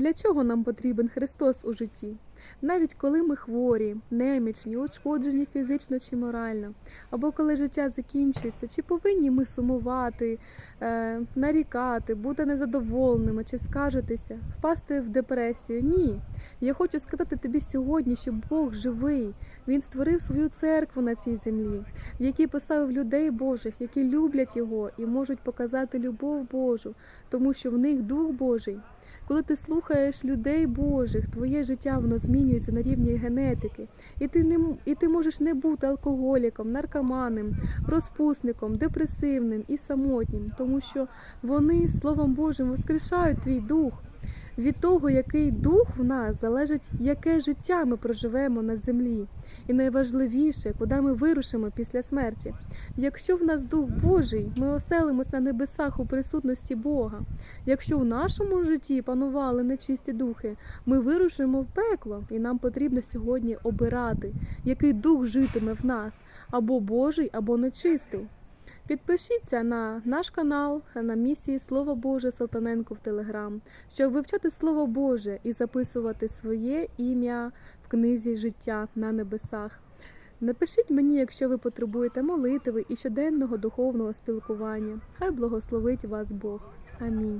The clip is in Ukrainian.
Для чого нам потрібен Христос у житті? Навіть коли ми хворі, немічні, ушкоджені фізично чи морально, або коли життя закінчується, чи повинні ми сумувати, е, нарікати, бути незадоволеними чи скаржитися, впасти в депресію? Ні. Я хочу сказати тобі сьогодні, що Бог живий. Він створив свою церкву на цій землі, в якій поставив людей Божих, які люблять його і можуть показати любов Божу, тому що в них Дух Божий. Коли ти слухаєш людей Божих, твоє життя воно змінюється на рівні генетики, і ти не і ти можеш не бути алкоголіком, наркоманом, розпусником, депресивним і самотнім, тому що вони Словом Божим воскрешають твій дух. Від того, який дух в нас залежить, яке життя ми проживемо на землі, і найважливіше, куди ми вирушимо після смерті. Якщо в нас дух Божий, ми оселимося на небесах у присутності Бога. Якщо в нашому житті панували нечисті духи, ми вирушимо в пекло, і нам потрібно сьогодні обирати, який дух житиме в нас, або Божий, або нечистий. Підпишіться на наш канал на місії Слово Боже Салтаненко в Телеграм, щоб вивчати Слово Боже і записувати своє ім'я в книзі життя на небесах. Напишіть мені, якщо ви потребуєте молитви і щоденного духовного спілкування. Хай благословить вас Бог. Амінь.